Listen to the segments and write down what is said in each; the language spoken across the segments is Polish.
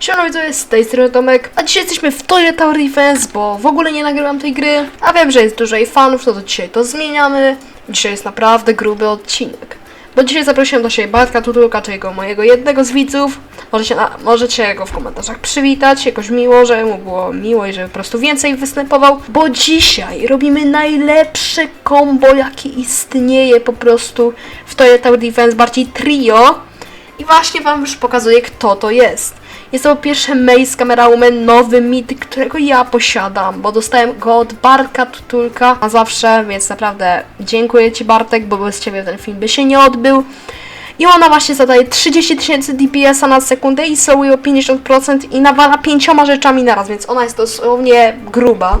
Siema widzowie, z tej strony Tomek, a dzisiaj jesteśmy w Toy Tower Defense, bo w ogóle nie nagrywam tej gry, a wiem, że jest dużo jej fanów, no to dzisiaj to zmieniamy. Dzisiaj jest naprawdę gruby odcinek. Bo dzisiaj zaprosiłem do siebie Bartka Tutulka, czyli mojego jednego z widzów. Możecie, na, możecie go w komentarzach przywitać, jakoś miło, że mu było miło i żeby po prostu więcej występował. Bo dzisiaj robimy najlepsze combo, jakie istnieje po prostu w Toy Tower Defense, bardziej trio. I właśnie wam już pokazuję, kto to jest. Jest to pierwsze Maze Camera Woman, nowy mit, którego ja posiadam, bo dostałem go od Bartka Tutulka na zawsze, więc naprawdę dziękuję Ci Bartek, bo bez Ciebie ten film by się nie odbył. I ona właśnie zadaje 30 tysięcy DPS-a na sekundę i sołuje o 50% i nawala pięcioma rzeczami naraz, więc ona jest dosłownie gruba.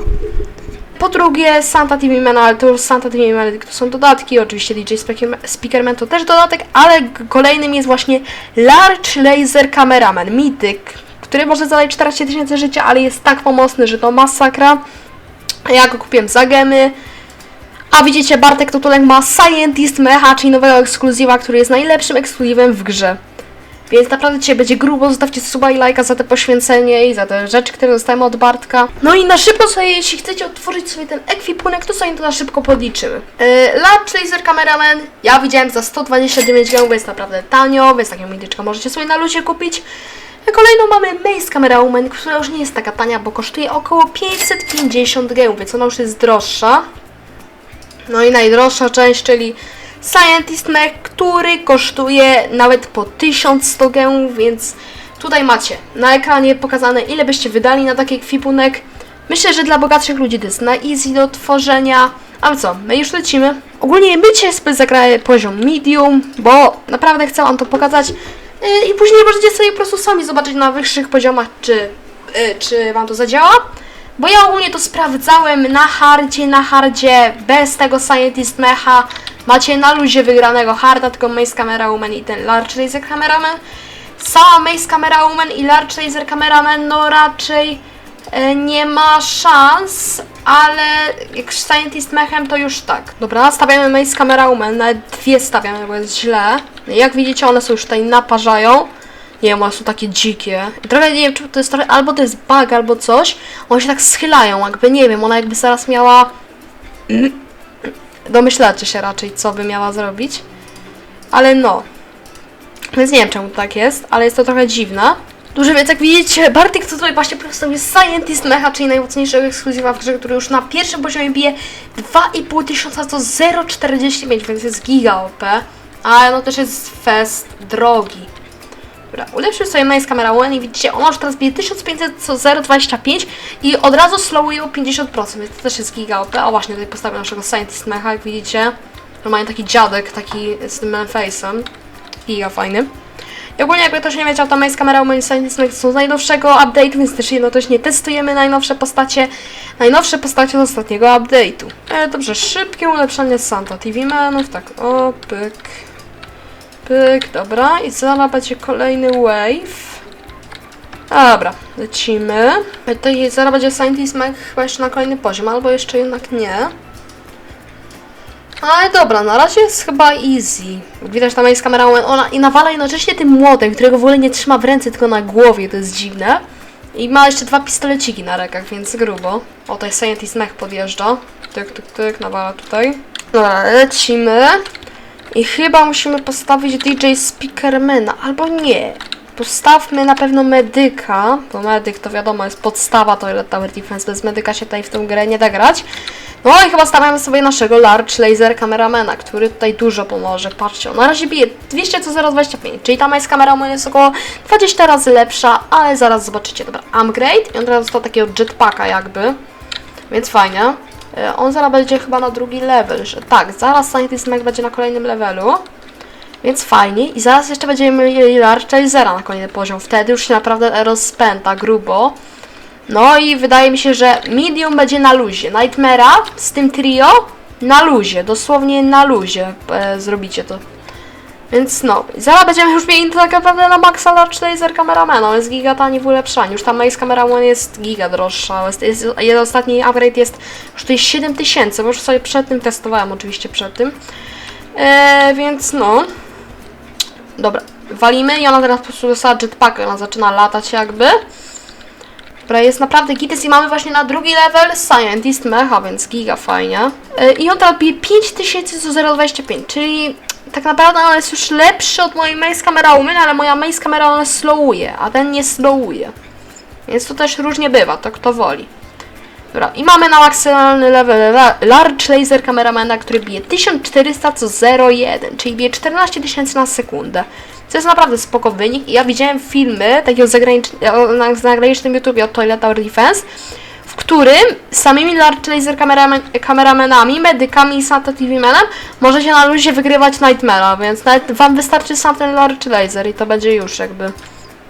Po drugie, Santa TV Man, ale to Santa TV Man to są dodatki, oczywiście DJ Speaker- Speakerman to też dodatek, ale kolejnym jest właśnie Large Laser Cameraman, mityk, który może zadać 14 tysięcy życia, ale jest tak pomocny, że to masakra. Ja go kupiłem za gemy. A widzicie, Bartek Tutulek ma Scientist Mecha, czyli nowego ekskluzywa, który jest najlepszym ekskluzywem w grze. Więc naprawdę dzisiaj będzie grubo, zostawcie suba i lajka za te poświęcenie i za te rzeczy, które dostałem od Bartka. No i na szybko sobie, jeśli chcecie otworzyć sobie ten ekwipunek, to sobie to na szybko podliczymy. Yy, Large Laser Cameraman, ja widziałem za 129 gemów, jest naprawdę tanio, więc taką medyczkę możecie sobie na luzie kupić. A Kolejną mamy Maze Camera Woman, która już nie jest taka tania, bo kosztuje około 550 gemów, więc ona już jest droższa. No i najdroższa część, czyli Scientist Mech, który kosztuje nawet po 1100 gemów, więc tutaj macie na ekranie pokazane ile byście wydali na taki ekwipunek. Myślę, że dla bogatszych ludzi to jest na easy do tworzenia. Ale co, my już lecimy. Ogólnie my dzisiaj sobie zagraję poziom medium, bo naprawdę chcę wam to pokazać. Yy, I później możecie sobie po prostu sami zobaczyć na wyższych poziomach, czy, yy, czy wam to zadziała. Bo ja ogólnie to sprawdzałem na hardzie, na hardzie, bez tego Scientist Mecha. Macie na luzie wygranego harda, tylko Maze Camera Woman i ten Large Laser Cameraman. Sama Maze Camera Woman i Large Laser Cameraman, no raczej e, nie ma szans, ale jak Scientist Mechem to już tak. Dobra, stawiamy Maze Camera Woman, nawet dwie stawiamy, bo jest źle. Jak widzicie, one są już tutaj naparzają. Nie wiem, one są takie dzikie. I trochę nie wiem, czy to jest trochę, albo to jest bug, albo coś. One się tak schylają, jakby nie wiem, ona jakby zaraz miała. Domyślacie się raczej, co by miała zrobić. Ale no. Więc nie wiem, czemu tak jest, ale jest to trochę dziwne. Duże, więc jak widzicie, Bartek to tutaj właśnie przedstawił Scientist Mecha, czyli najmocniejszego ekskluzywa w grze, który już na pierwszym poziomie bije 2,5 tysiąca to 0,45, więc jest giga OP. Ale no też jest fest drogi. Dobra, ulepszył sobie Maze Camera One i widzicie, ona już teraz bije 1500 co 0,25 i od razu slowuje o 50%, więc to też jest giga OP. O właśnie, tutaj postawię naszego Scientist Mecha, jak widzicie. Normalnie taki dziadek, taki z tym face'em. Giga fajny. I ogólnie jakby ktoś nie wiedział, to Maze Camera Woman Mech są z najnowszego update'u, więc też jednocześnie testujemy najnowsze postacie, najnowsze postacie z ostatniego update'u. E, dobrze, szybkie ulepszenie Santa TV Manów, tak, o, pyk, dobra, i zaraz będzie kolejny wave. Dobra, lecimy. E, Tutaj zaraz będzie Scientist Mech chyba jeszcze na kolejny poziom, albo jeszcze jednak nie. Ale dobra, na razie jest chyba easy. Widać tam jest kamera, ona i nawala jednocześnie tym młotem, którego w ogóle nie trzyma w ręce, tylko na głowie, to jest dziwne. I ma jeszcze dwa pistoleciki na rękach, więc grubo. O, tutaj Scientist Mech podjeżdża. Tyk, tyk, tyk, nawala tutaj. Dobra, lecimy. I chyba musimy postawić DJ Speakermana, albo nie. Postawmy na pewno medyka, bo medyk to wiadomo jest podstawa Toilet Tower Defense, bez medyka się tutaj w tą grę nie da grać. No i chyba stawiamy sobie naszego Large Laser Cameramana, który tutaj dużo pomoże. Patrzcie, on na razie bije 200 co 0,25, czyli ta jest kameraman jest około 20 razy lepsza, ale zaraz zobaczycie. Dobra, upgrade i on teraz dostał takiego jetpacka jakby, więc fajnie. E, On zaraz będzie chyba na drugi level, że tak, zaraz Scientist Mech będzie na kolejnym levelu. Więc fajnie. I zaraz jeszcze będziemy mieli Large Lasera na kolejny poziom. Wtedy już się naprawdę rozpęta grubo. No i wydaje mi się, że Medium będzie na luzie. Nightmare'a z tym trio na luzie. Dosłownie na luzie e, zrobicie to. Więc no, zaraz będziemy już mieli tak naprawdę na maksa Large Laser Cameramana. On jest giga tani w ulepszaniu. Już tam Maze Cameraman jest giga droższa. Jest, jest, jeden ostatni upgrade jest już tutaj 7000, bo już sobie przed tym testowałem oczywiście przed tym. E, więc no. Dobra. walimy i ona teraz po prostu dostała jetpacka, ona zaczyna latać jakby. Dobra, jest naprawdę gites i mamy właśnie na drugi level Scientist Mecha, więc giga fajnie. Yy, I on teraz bije 5000 do 0,25, czyli tak naprawdę on jest już lepszy od mojej Maze Camera Woman, ale moja Maze Camera ona slowuje, a ten nie slowuje. Więc to też różnie bywa, to kto woli. Dobra, i mamy na maksymalny level la- Large Laser Cameramana, który bije 1400 co 0,1, czyli bije 14 tysięcy na sekundę. Co jest naprawdę spoko wynik ja widziałem filmy takiego zagranicz- na zagranicznym YouTubie od Toilet Tower Defense, w którym samymi Large Laser kameramen, kameramenami, medykami i Santa TV Manem możecie na luzie wygrywać Nightmare'a, więc nawet wam wystarczy sam ten Large Laser i to będzie już jakby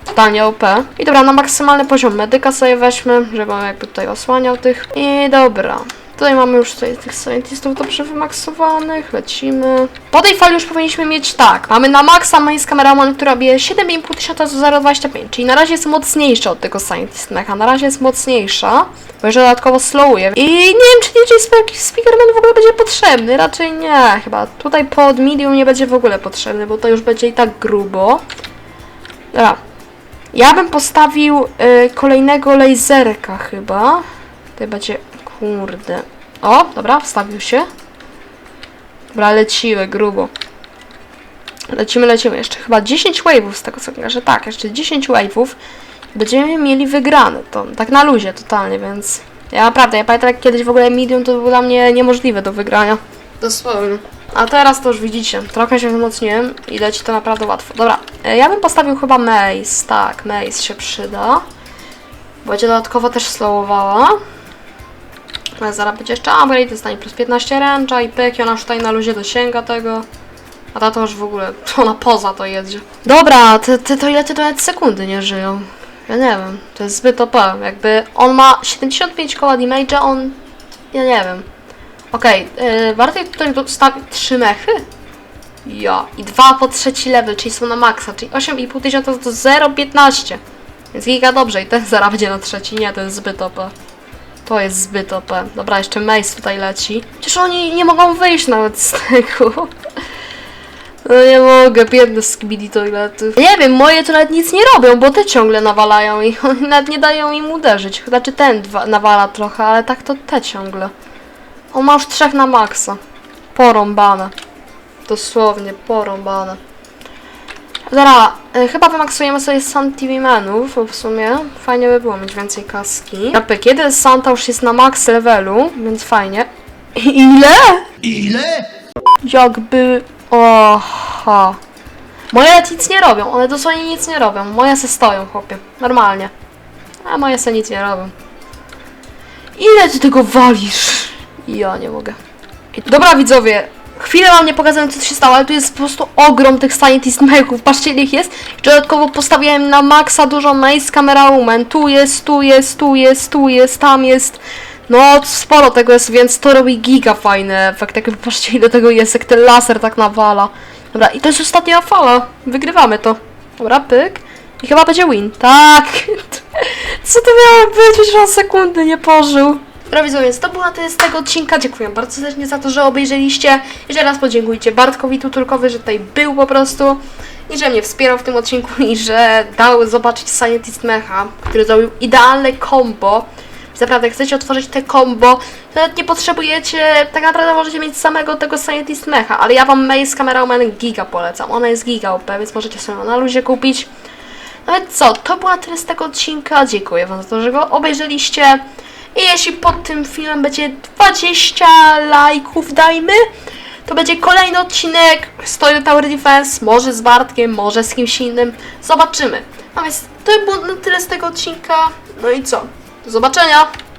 totalnie OP. I dobra, na maksymalny poziom medyka sobie weźmy, żeby on jakby tutaj osłaniał tych. I dobra. Tutaj mamy już tutaj tych scientistów dobrze wymaksowanych, lecimy. Po tej fali już powinniśmy mieć tak, mamy na maksa Maze Cameraman, która bije 7,5 tysiąca do 0,25, czyli na razie jest mocniejsza od tego Scientist na razie jest mocniejsza, bo jeszcze dodatkowo slowuje. I nie wiem, czy DJ Spe- Speakerman w ogóle będzie potrzebny, raczej nie, chyba. Tutaj pod medium nie będzie w ogóle potrzebny, bo to już będzie i tak grubo. Dobra, ja bym postawił y, kolejnego laserka chyba. Tutaj będzie. Kurde. O, dobra, wstawił się. Dobra, lecimy grubo. Lecimy, lecimy. Jeszcze chyba 10 wave'ów z tego co kojarzę. Tak, jeszcze 10 wave'ów. Będziemy mieli wygrane to. Tak na luzie totalnie, więc. Ja naprawdę, ja pamiętam jak kiedyś w ogóle medium to było dla mnie niemożliwe do wygrania. Dosłownie. A teraz to już widzicie, trochę się wzmocniłem i leci to naprawdę łatwo. Dobra, e, ja bym postawił chyba Maze, tak, Maze się przyda. Będzie dodatkowo też slowowała. Ale zaraz będzie jeszcze upgrade, dostanie plus 15 ręcza i pyk, ona już tutaj na luzie dosięga tego. A ta to już w ogóle, ona poza to jedzie. Dobra, te, te to ile te to nawet sekundy nie żyją? Ja nie wiem, to jest zbyt OP. Jakby on ma 75 koła damage'a, on... Ja nie wiem. Okej, okay, warto tutaj dostawić trzy mechy? Ja. I dwa po trzeci level, czyli są na maksa, czyli 8,5 tysiąca to 0,15. Więc giga dobrze i ten zaraz będzie na trzeci. Nie, to jest zbyt OP. To jest zbyt OP. Dobra, jeszcze Mace tutaj leci. Przecież oni nie mogą wyjść nawet z tego. No nie mogę, biedne skibidi toiletów. Nie wiem, moje to nawet nic nie robią, bo te ciągle nawalają i oni nawet nie dają im uderzyć. Znaczy ten nawala trochę, ale tak to te ciągle. On ma już trzech na maksa. Porąbane. Dosłownie, porąbane. Dobra, y, chyba wymaksujemy sobie Menów, bo w sumie fajnie by było mieć więcej kaski. Japy, kiedy Santa już jest na max levelu, więc fajnie. Ile? Ile? Jakby... Oha. Moje nawet nic nie robią, one dosłownie nic nie robią. Moje se stoją, chłopie. Normalnie. A moje se nic nie robią. Ile ty tego walisz? Ja nie mogę. Dobra widzowie, chwilę wam nie pokazałem co się stało, ale tu jest po prostu ogrom tych scientist mechów. Patrzcie ile ich jest. Dodatkowo postawiłem na maksa dużo maze camera woman. Tu jest, tu jest, tu jest, tu jest, tam jest. No, sporo tego jest, więc to robi giga fajny efekt. Jak patrzcie ile tego jest, jak ten laser tak nawala. Dobra, i to jest ostatnia fala. Wygrywamy to. Dobra, pyk. I chyba będzie win. Tak. Co to miało być? Już on sekundy nie pożył. Dobra widzowie, to było na tyle z tego odcinka. Dziękuję bardzo serdecznie za to, że obejrzeliście. Jeszcze raz podziękujcie Bartkowi Tutulkowi, że tutaj był po prostu i że mnie wspierał w tym odcinku i że dał zobaczyć Scientist Mecha, który zrobił idealne combo. Naprawdę, jak chcecie otworzyć te combo, to nawet nie potrzebujecie, tak naprawdę możecie mieć samego tego Scientist Mecha, ale ja wam Maze Camera Woman Giga polecam. Ona jest Giga OP, więc możecie sobie ją na luzie kupić. No więc co, to było na tyle z tego odcinka. Dziękuję Wam za to, że go obejrzeliście. I jeśli pod tym filmem będzie 20 lajków, dajmy, to będzie kolejny odcinek Story Tower Defense, może z Bartkiem, może z kimś innym. Zobaczymy. No więc to było na tyle z tego odcinka. No i co? Do zobaczenia!